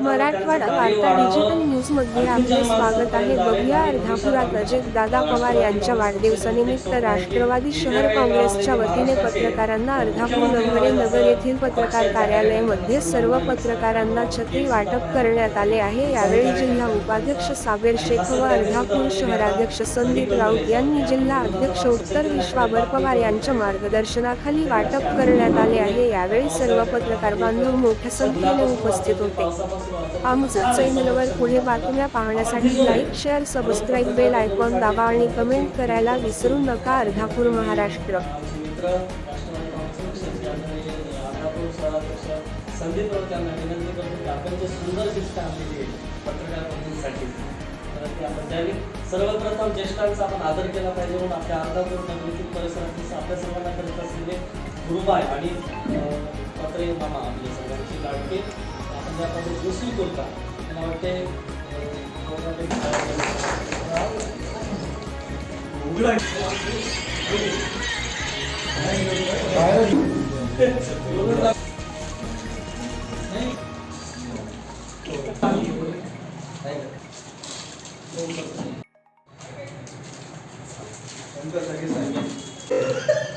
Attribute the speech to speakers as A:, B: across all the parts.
A: मराठवाडा वार्ता डिजिटल न्यूजमध्ये आपले स्वागत आहे. बघूया अर्धापुरात अजित दादा पवार यांच्या वाढदिवसानिमित्त राष्ट्रवादी शहर काँग्रेसच्या वतीने पत्रकारांना अर्धापूर नगरे नगर येथील पत्रकार कार्यालयामध्ये सर्व पत्रकारांना छत्री वाटप करण्यात आले आहे. यावेळी जिल्हा उपाध्यक्ष साबेर शेख व अर्धापूर शहराध्यक्ष संदीप राऊत यांनी जिल्हा अध्यक्ष उत्तर विश्वाबर पवार यांच्या मार्गदर्शनाखाली वाटप करण्यात आले आहे. यावेळी सर्व पत्रकार बांधव मोठ्या संख्येने उपस्थित होते. आमचं चॅनलवर पुढे बातम्या पाहण्यासाठी like share subscribe bell icon दाबा आणि कमेंट करायला विसरू नका. अर्धापूर महाराष्ट्र.
B: संदीप राऊत विनंती करतो की आपण जे सुंदर शिष्ट आणलेली आहे पत्रकार पद्धतीसाठी तर ते आपण द्यावी सर्वप्रथम ज्येष्ठांचा आपण आदर केला पाहिजे म्हणून आपल्या अर्धापूर नगरीतील परिसरातील आपल्या सर्वांना करत असलेले गुरुबाय आणि पत्रे मामा आपले सर्वांची लाडके आपण ज्या पद्धतीने वसूल करता मला वाटते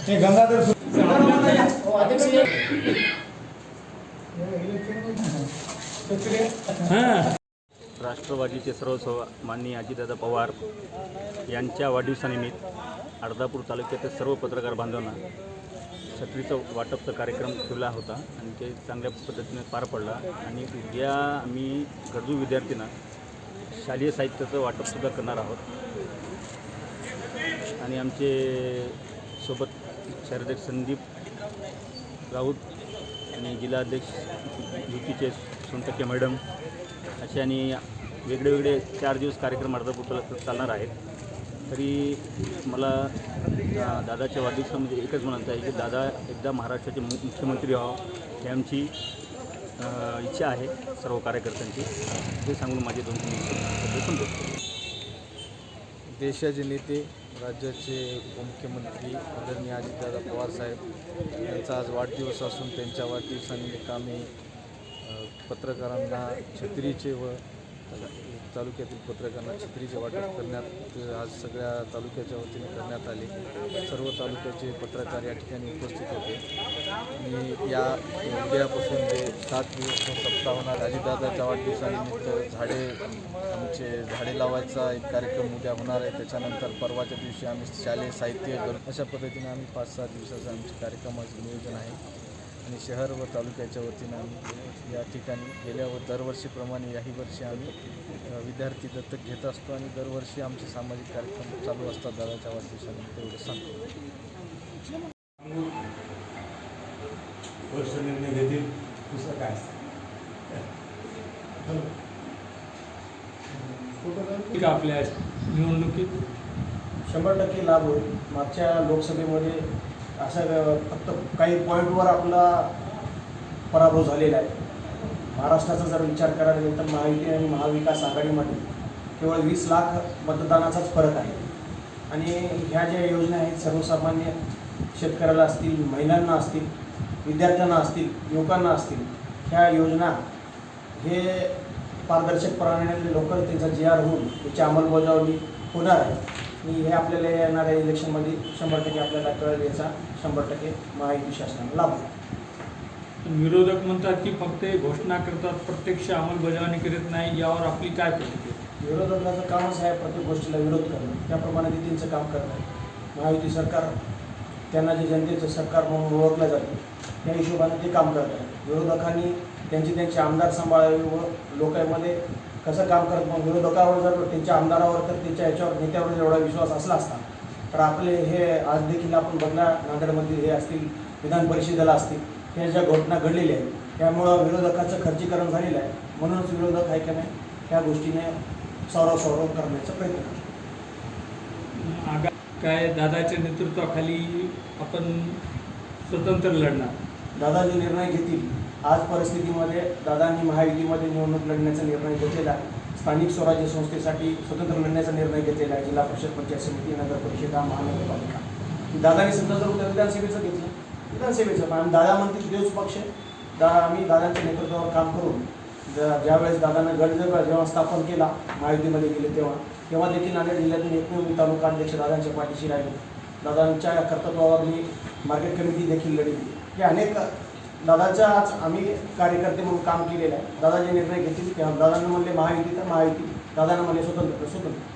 C: हे गंगाधर
D: राष्ट्रवादीचे सर्वस्व माननीय अजितदादा पवार यांच्या वाढदिवसानिमित्त अर्धापूर तालुक्यातील सर्व पत्रकार बांधवांना छत्रीचं वाटपचा कार्यक्रम ठेवला होता आणि ते चांगल्या पद्धतीने पार पडला. आणि उद्या आम्ही गरजू विद्यार्थ्यांना शालेय साहित्याचं वाटपसुद्धा करणार आहोत. आणि आमचे सोबत शहराध्यक्ष संदीप राऊत आणि जिल्हाध्यक्ष युतीचे सोनटक्के मॅडम असे आणि वेगळे वेगळे चार दिवस कार्यक्रम अर्धापूर चालणार आहेत. तरी मला अ, दादाच्या वाढदिवसामध्ये एकच म्हणायचं आहे की दादा एकदा महाराष्ट्राचे मु मुख्यमंत्री व्हावं ही आमची इच्छा आहे सर्व कार्यकर्त्यांची. हे सांगून माझे दोन तीन संपवतो
C: देशाचे नेते राज्याचे उपमुख्यमंत्री आदरणीय अजितदादा पवारसाहेब यांचा आज वाढदिवस असून त्यांच्या वाढदिवसानिमित्त आम्ही पत्रकारांना छत्रीचे व तालुक्यातील पत्रकारांना छत्रीचे वाटप करण्यात आज सगळ्या तालुक्याच्या वतीने करण्यात आले. सर्व तालुक्याचे पत्रकार या ठिकाणी उपस्थित होते. आणि या उद्यापासून जे सात दिवस सप्ताह होणार अजितदादाच्या वाढदिवसानिमित्त झाडे आमचे झाडे लावायचा एक कार्यक्रम उद्या होणार आहे. त्याच्यानंतर परवाच्या दिवशी आम्ही शालेय साहित्य अशा पद्धतीने आम्ही पाच सहा दिवसाचा आमचे कार्यक्रमाचं नियोजन आहे. आणि शहर व तालुक्याच्या वतीनं आम्ही या ठिकाणी गेल्या व दरवर्षीप्रमाणे याही वर्षी आम्ही विद्यार्थी दत्तक घेत असतो आणि दरवर्षी आमचे सामाजिक कार्यक्रम चालू असतात दादाच्या वाढदिवसानिमित्त एवढं सांगतो.
E: वर्ष निर्णय घेतील दुसरं काय
F: का आपल्या निवडणुकीत
G: शंभर टक्के लाभ होईल. मागच्या लोकसभेमध्ये असं फक्त काही पॉईंटवर आपला पराभव झालेला आहे. महाराष्ट्राचा जर विचार करायला गेला तर महायुती आणि महाविकास आघाडीमध्ये केवळ वीस लाख मतदानाचाच फरक आहे. आणि ह्या ज्या योजना आहेत सर्वसामान्य शेतकऱ्याला असतील महिलांना असतील विद्यार्थ्यांना असतील युवकांना असतील ह्या योजना हे पारदर्शकपणाने लवकर त्याचा जी आर होऊन त्याची अंमलबजावणी होणार आहे. आणि हे आपल्याला येणाऱ्या इलेक्शनमध्ये शंभर टक्के आपल्याला कळेल याचा शंभर टक्के महायुती शासनाला लाभ
F: विरोधक म्हणतात की फक्त घोषणा करतात प्रत्यक्ष अंमलबजावणी करीत नाही यावर आपली काय प्रतिक्रिया?
G: विरोधकाचं कामच आहे प्रत्येक गोष्टीला विरोध करणं. त्याप्रमाणे ते त्यांचं काम करणं महायुती सरकार त्यांना जे जनतेचं सरकार म्हणून ओळखलं जातं त्या हिशोबाने ते काम करत आहे विरोधकांनी त्यांची त्यांचे आमदार सांभाळावे व लोकांमध्ये कसं काम करत मग विरोधकावर जर त्यांच्या आमदारावर तर त्यांच्या याच्यावर नेत्यावर एवढा विश्वास असला असता तर आपले हे आज देखील आपण बघला नांदेडमधील हे असतील विधान परिषदेला असतील ह्या ज्या घटना घडलेल्या आहेत त्यामुळं विरोधकाचं खर्चीकरण झालेलं आहे. म्हणूनच विरोधक आहे का नाही ह्या गोष्टीने सौरव सौरव करण्याचा प्रयत्न करतो.
F: आगा काय दादाच्या नेतृत्वाखाली आपण स्वतंत्र लढणार?
G: दादा जे निर्णय घेतील. आज परिस्थितीमध्ये दादांनी महायुतीमध्ये निवडणूक लढण्याचा निर्णय घेतलेला आहे. स्थानिक स्वराज्य संस्थेसाठी स्वतंत्र लढण्याचा निर्णय घेतलेला आहे. जिल्हा परिषद पंचायत समिती नगर परिषद महानगरपालिका. दादाने समजा जर उद्या विधानसभेचं घेतलं. विधानसभेचं. पण दादा म्हणतील देऊच पक्ष दा आम्ही दादांच्या नेतृत्वावर काम करून ज्या ज्यावेळेस दादांना गड जेव्हा जेव्हा स्थापन केला महायुतीमध्ये गेले तेव्हा तेव्हा देखील नांदेड जिल्ह्यातून एकमेव मी तालुका अध्यक्ष दादांच्या पाठीशी राहिले. दादांच्या कर्तृत्वावर मी मार्केट कमिटी देखील लढली हे अनेक दादाच्या आज आम्ही कार्यकर्ते म्हणून काम केलेलं आहे. दादा जे निर्णय घेतील ते दादांना म्हणले महायुती तर महायुती. दादांना म्हणले स्वतंत्र तर स्वतंत्र.